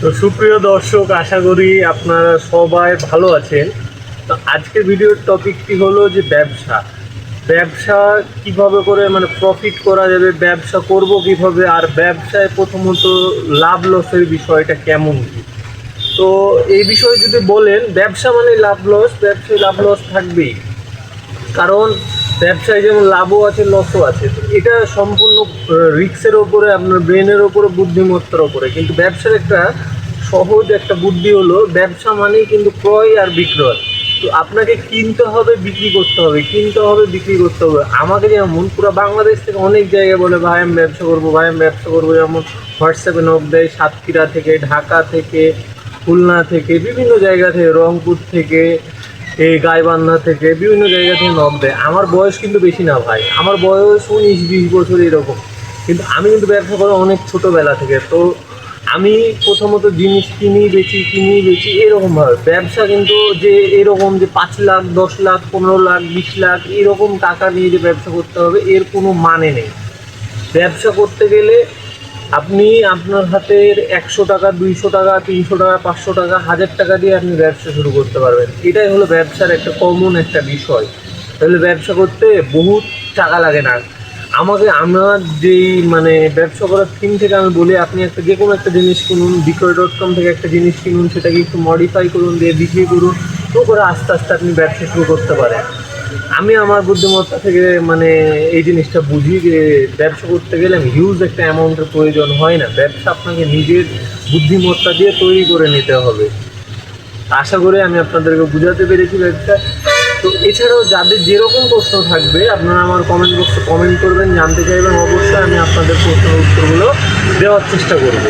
তো সুপ্রিয় দর্শক, আশা করি আপনারা সবাই ভালো আছেন। তো আজকের ভিডিওর টপিকটি হলো যে ব্যবসা। ব্যবসা কীভাবে করে মানে প্রফিট করা যাবে, ব্যবসা করব কীভাবে, আর ব্যবসায় প্রথমত লাভ লসের বিষয়টা কেমন তো এই বিষয়ে যদি বলেন, ব্যবসা মানে লাভ লস ব্যবসায় লাভ লস থাকবেই। কারণ ব্যবসায় যেমন লাভও আছে লসও আছে। এটা সম্পূর্ণ রিক্সের ওপরে, আপনার ব্রেনের ওপরে, বুদ্ধিমত্তার ওপরে। কিন্তু ব্যবসার একটা সহজ একটা বুদ্ধি হলো, ব্যবসা মানেই কিন্তু ক্রয় আর বিক্রয়। তো আপনাকে কিনতে হবে, বিক্রি করতে হবে, কিনতে হবে, বিক্রি করতে হবে। আমাকে যেমন, পুরো বাংলাদেশ থেকে অনেক জায়গায় বলে, ভাই, আমি ব্যবসা করব, ভাই, আমি ব্যবসা করব। যেমন হোয়াটসঅ্যাপে নক দেয়, সাতক্ষীরা থেকে, ঢাকা থেকে, খুলনা থেকে, বিভিন্ন জায়গা থেকে, রংপুর থেকে এই গাইবান্ধা থেকে বিভিন্ন জায়গা থেকে নক দেয়। আমার বয়স কিন্তু বেশি না ভাই। আমার বয়স উনিশ, বিশ বছর এরকম। কিন্তু আমি কিন্তু ব্যবসা করি অনেক ছোটোবেলা থেকে। তো আমি প্রথমত জিনিস কিনি, বেচি কিনি, বেচি এরকমভাবে ব্যবসা কিন্তু যে এরকম যে পাঁচ লাখ, দশ লাখ, পনেরো লাখ, বিশ লাখ, এরকম টাকা নিয়ে যে ব্যবসা করতে হবে, এর কোনো মানে নেই। ব্যবসা করতে গেলে আপনি আপনার হাতের একশো টাকা, দুইশো টাকা, তিনশো টাকা, পাঁচশো টাকা, হাজার টাকা দিয়ে আপনি ব্যবসা শুরু করতে পারবেন। এটাই হলো ব্যবসার একটা কমন একটা বিষয়। তাহলে ব্যবসা করতে বহুত টাকা লাগে না। আমাকে, আমার যেই মানে ব্যবসা করার থিম থেকে আমি বলি, আপনি একটা যে কোনো একটা জিনিস কিনুন বিক্রয় ডট কম থেকে একটা জিনিস কিনুন, সেটাকে একটু মডিফাই করুন, দিয়ে বিক্রি করুন। তো করে আস্তে আস্তে আপনি ব্যবসা শুরু করতে পারেন। আমি আমার বুদ্ধিমত্তা থেকে মানে এই জিনিসটা বুঝি যে ব্যবসা করতে গেলে হিউজ একটা অ্যামাউন্টের প্রয়োজন হয় না। ব্যবসা আপনাকে নিজের বুদ্ধিমত্তা দিয়ে তৈরি করে নিতে হবে। আশা করি আমি আপনাদেরকে বুঝাতে পেরেছি ব্যবসা। তো এছাড়াও যাদের যেরকম প্রশ্ন থাকবে, আপনারা আমার কমেন্ট বক্সে কমেন্ট করবেন, জানতে চাইবেন, অবশ্যই আমি আপনাদের প্রশ্নের উত্তরগুলো দেওয়ার চেষ্টা করব।